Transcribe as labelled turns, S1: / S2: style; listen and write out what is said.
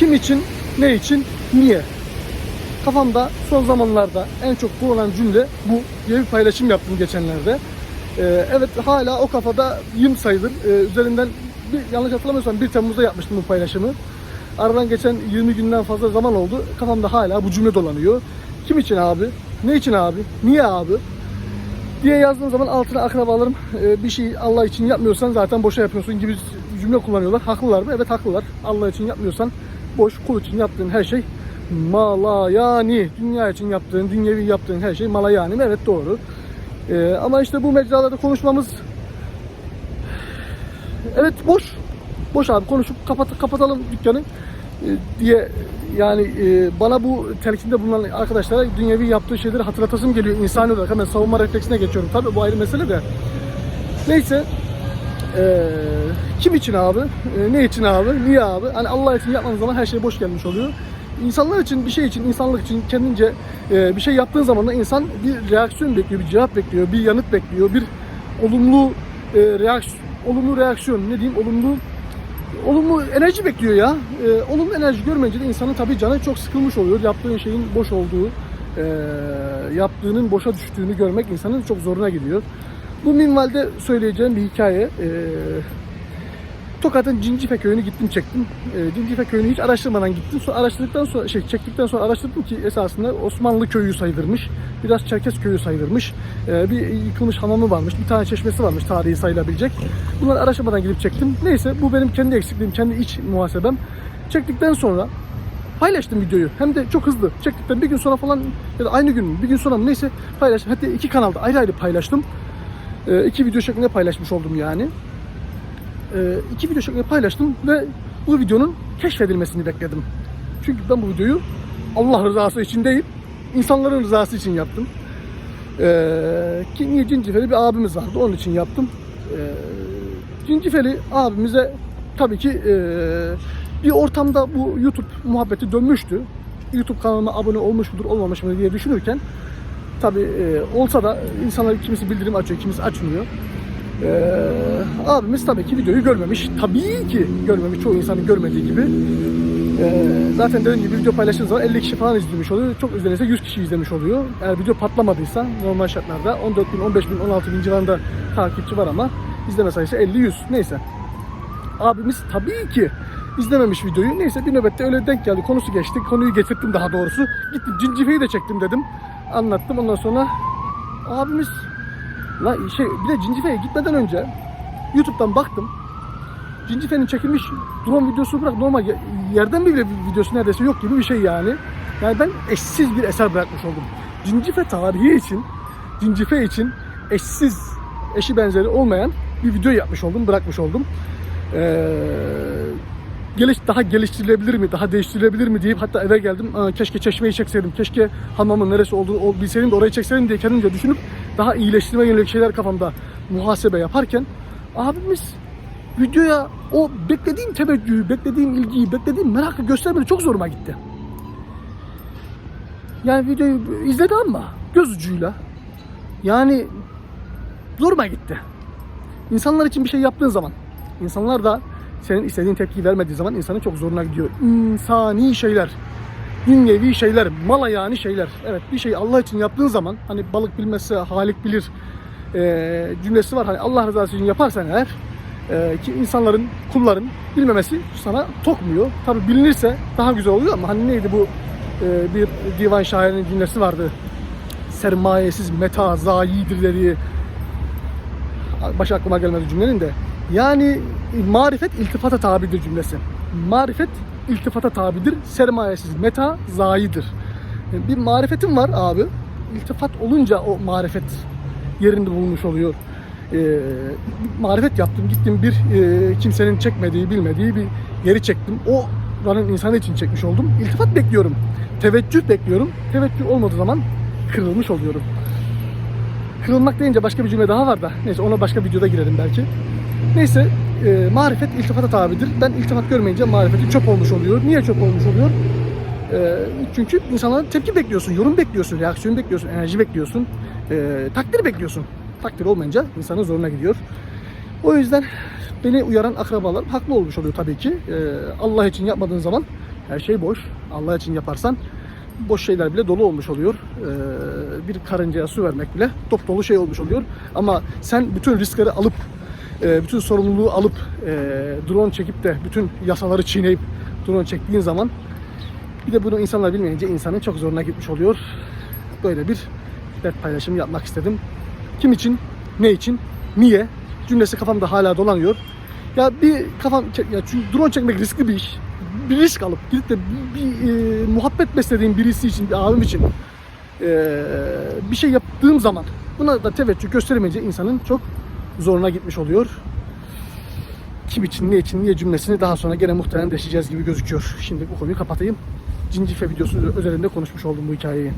S1: Kim için, ne için, niye? Kafamda son zamanlarda en çok kullanan cümle bu diye bir paylaşım yaptım geçenlerde. Ee, evet hala o kafada yım sayılır. Ee, üzerinden bir, yanlış hatırlamıyorsam 1 Temmuz'da yapmıştım bu paylaşımı. Aradan geçen 20 günden fazla zaman oldu. Kafamda hala bu cümle dolanıyor. Kim için abi? Ne için abi? Niye abi? diye yazdığım zaman altına akrabalarım e, bir şey Allah için yapmıyorsan zaten boşa yapıyorsun gibi cümle kullanıyorlar. Haklılar mı? Evet haklılar. Allah için yapmıyorsan boş, kul için yaptığın her şey mala yani dünya için yaptığın, dünyevi yaptığın her şey mala yani mi? Evet doğru. E, ama işte bu mecralarda konuşmamız evet boş. Boş abi konuşup kapat, kapatalım dükkanı e, diye yani e, bana bu telkinde bulunan arkadaşlara dünyevi yaptığı şeyleri hatırlatasım geliyor insani olarak. Hemen savunma refleksine geçiyorum. Tabii bu ayrı mesele de. Neyse. E, kim için abi? E, ne için abi? Niye abi? Hani Allah için yapmanız zaman her şey boş gelmiş oluyor. İnsanlar için, bir şey için, insanlık için kendince e, bir şey yaptığın zaman da insan bir reaksiyon bekliyor, bir cevap bekliyor, bir yanıt bekliyor, bir olumlu e, reaksiyon, olumlu reaksiyon, ne diyeyim, olumlu olumlu enerji bekliyor ya. Ee, olumlu enerji görmeyince de insanın tabii canı çok sıkılmış oluyor. Yaptığın şeyin boş olduğu, e, yaptığının boşa düştüğünü görmek insanın çok zoruna gidiyor. Bu minvalde söyleyeceğim bir hikaye. Ee, Tokat'ın Cincife köyünü gittim çektim. Ee, Cincife köyünü hiç araştırmadan gittim. Sonra araştırdıktan sonra şey çektikten sonra araştırdım ki esasında Osmanlı köyü sayılırmış. Biraz Çerkes köyü sayılırmış. Ee, bir yıkılmış hamamı varmış. Bir tane çeşmesi varmış tarihi sayılabilecek. Bunları araştırmadan gidip çektim. Neyse bu benim kendi eksikliğim, kendi iç muhasebem. Çektikten sonra paylaştım videoyu. Hem de çok hızlı. Çektikten bir gün sonra falan ya da aynı gün bir gün sonra neyse paylaştım. Hatta iki kanalda ayrı ayrı paylaştım. Ee, iki video şeklinde paylaşmış oldum yani e, iki video şeklinde paylaştım ve bu videonun keşfedilmesini bekledim. Çünkü ben bu videoyu Allah rızası için değil, insanların rızası için yaptım. E, ki niye Cincifeli bir abimiz vardı, onun için yaptım. E, Cincifeli abimize tabii ki e, bir ortamda bu YouTube muhabbeti dönmüştü. YouTube kanalıma abone olmuş mudur, olmamış mıdır diye düşünürken tabii e, olsa da insanlar kimisi bildirim açıyor, kimisi açmıyor. Ee, abimiz tabii ki videoyu görmemiş. Tabii ki görmemiş. Çoğu insanın görmediği gibi. Ee, zaten dediğim gibi video paylaştığınız zaman 50 kişi falan izlemiş oluyor. Çok izlenirse 100 kişi izlemiş oluyor. Eğer video patlamadıysa normal şartlarda 14 bin, 15 bin, 16 bin civarında takipçi var ama izleme sayısı 50-100. Neyse. Abimiz tabii ki izlememiş videoyu. Neyse bir nöbette öyle denk geldi. Konusu geçti. Konuyu getirdim daha doğrusu. Gittim cincifeyi de çektim dedim. Anlattım. Ondan sonra abimiz La şey bir de Cincife'ye gitmeden önce YouTube'dan baktım. Cincife'nin çekilmiş drone videosu bırak normal ye- yerden bile videosu neredeyse yok gibi bir şey yani. Yani ben eşsiz bir eser bırakmış oldum. Cincife tarihi için, Cincife için eşsiz, eşi benzeri olmayan bir video yapmış oldum, bırakmış oldum. Ee, geliş daha geliştirilebilir mi, daha değiştirilebilir mi deyip hatta eve geldim. Keşke çeşmeyi çekseydim, keşke hamamın neresi olduğunu bilseydim de orayı çekseydim diye kendimce düşünüp daha iyileştirme yönelik şeyler kafamda muhasebe yaparken abimiz videoya o beklediğim teveccühü, beklediğim ilgiyi, beklediğim merakı göstermedi çok zoruma gitti. Yani videoyu izledi ama göz ucuyla. Yani zoruma gitti. İnsanlar için bir şey yaptığın zaman, insanlar da senin istediğin tepkiyi vermediği zaman insanın çok zoruna gidiyor. İnsani şeyler, dünyevi şeyler, mala yani şeyler. Evet bir şey Allah için yaptığın zaman hani balık bilmezse halik bilir eee, cümlesi var. Hani Allah rızası için yaparsan eğer eee, ki insanların, kulların bilmemesi sana tokmuyor. Tabi bilinirse daha güzel oluyor ama hani neydi bu eee, bir divan şairinin cümlesi vardı. Sermayesiz meta zayidir dediği baş aklıma gelmedi cümlenin de. Yani marifet iltifata tabidir cümlesi. Marifet iltifata tabidir. Sermayesiz meta zayidir. Yani Bir marifetim var abi. İltifat olunca o marifet yerinde bulmuş oluyor. Bir marifet yaptım. Gittim bir e, kimsenin çekmediği, bilmediği bir yeri çektim. O buranın insanı için çekmiş oldum. İltifat bekliyorum. Teveccüh bekliyorum. Teveccüh olmadığı zaman kırılmış oluyorum. Kırılmak deyince başka bir cümle daha var da. Neyse ona başka videoda girelim belki. Neyse e, marifet iltifata tabidir. Ben iltifat görmeyince marifeti çöp olmuş oluyor. Niye çöp olmuş oluyor? E, çünkü insanların tepki bekliyorsun, yorum bekliyorsun, reaksiyon bekliyorsun, enerji bekliyorsun, e, takdir bekliyorsun. Takdir olmayınca insanın zoruna gidiyor. O yüzden beni uyaran akrabalar haklı olmuş oluyor tabii ki. E, Allah için yapmadığın zaman Her şey boş. Allah için yaparsan boş şeyler bile dolu olmuş oluyor. Ee, bir karıncaya su vermek bile top dolu şey olmuş oluyor. Ama sen bütün riskleri alıp e, bütün sorumluluğu alıp e, drone çekip de bütün yasaları çiğneyip drone çektiğin zaman bir de bunu insanlar bilmeyince insanın çok zoruna gitmiş oluyor. Böyle bir dert paylaşımı yapmak istedim. Kim için, ne için, niye cümlesi kafamda hala dolanıyor. Ya bir kafam, ya çünkü drone çekmek riskli bir iş. Bir risk alıp gidip de bir, bir, e, muhabbet beslediğim birisi için, bir abim için e, bir şey yaptığım zaman buna da teveccüh gösteremeyince insanın çok zoruna gitmiş oluyor. Kim için, ne için, niye cümlesini daha sonra gene muhtemelen deşeceğiz gibi gözüküyor. Şimdi bu konuyu kapatayım. Cincife videosu üzerinde konuşmuş oldum bu hikayeyi.